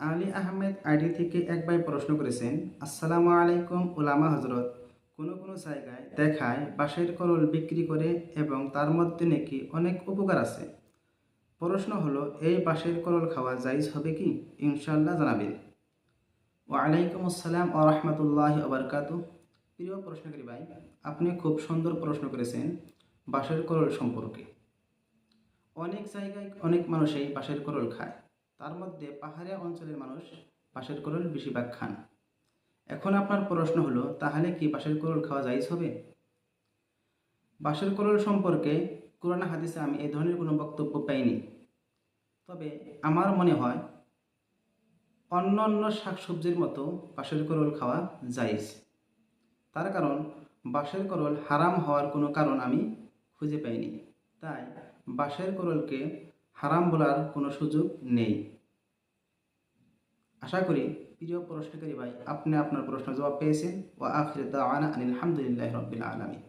Ali Ahmed ID থেকে এক ভাই প্রশ্ন করেছেন, আসসালামু আলাইকুম ওলামা হজরত কোনো কোনো জায়গায় দেখায় বাঁশের করল বিক্রি করে এবং তার মধ্যে নাকি অনেক উপকার আছে? প্রশ্ন হলো, এই বাঁশের করল খাওয়া জাইজ হবে কি? ইনশাল্লাহ জানাবেন। ওয়ালাইকুম আসসালাম ও রহমতুল্লাহ আবরকাত প্রিয় প্রশ্নকারী ভাই, আপনি খুব সুন্দর প্রশ্ন করেছেন বাঁশের করল সম্পর্কে। অনেক জায়গায় অনেক মানুষই বাঁশের করল খায়। তার মধ্যে পাহাড়িয়া অঞ্চলের মানুষ বাঁশের করল বেশিরভাগ খান। এখন আপনার প্রশ্ন হলো, তাহলে কি বাঁশের করল খাওয়া যাইজ হবে? বাঁশের করল সম্পর্কে কোরআন হাদিসে আমি এই ধরনের কোনো বক্তব্য পাইনি। তবে আমার মনে হয়, অন্য অন্য শাকসবজির মতো বাঁশের করল খাওয়া জাইজ তার কারণ বাঁশের করল হারাম হওয়ার কোনো কারণ আমি খুঁজে পাইনি। তাই বাঁশের করলকে হারাম বলার কোনো সুযোগ নেই। আশা করি প্রিয় প্রশ্নকারী ভাই, আপনি আপনার প্রশ্ন জবাব পেয়েছেন। ও আখির দাওয়ানা আনিল আলহামদুলিল্লাহ রবিল আলমী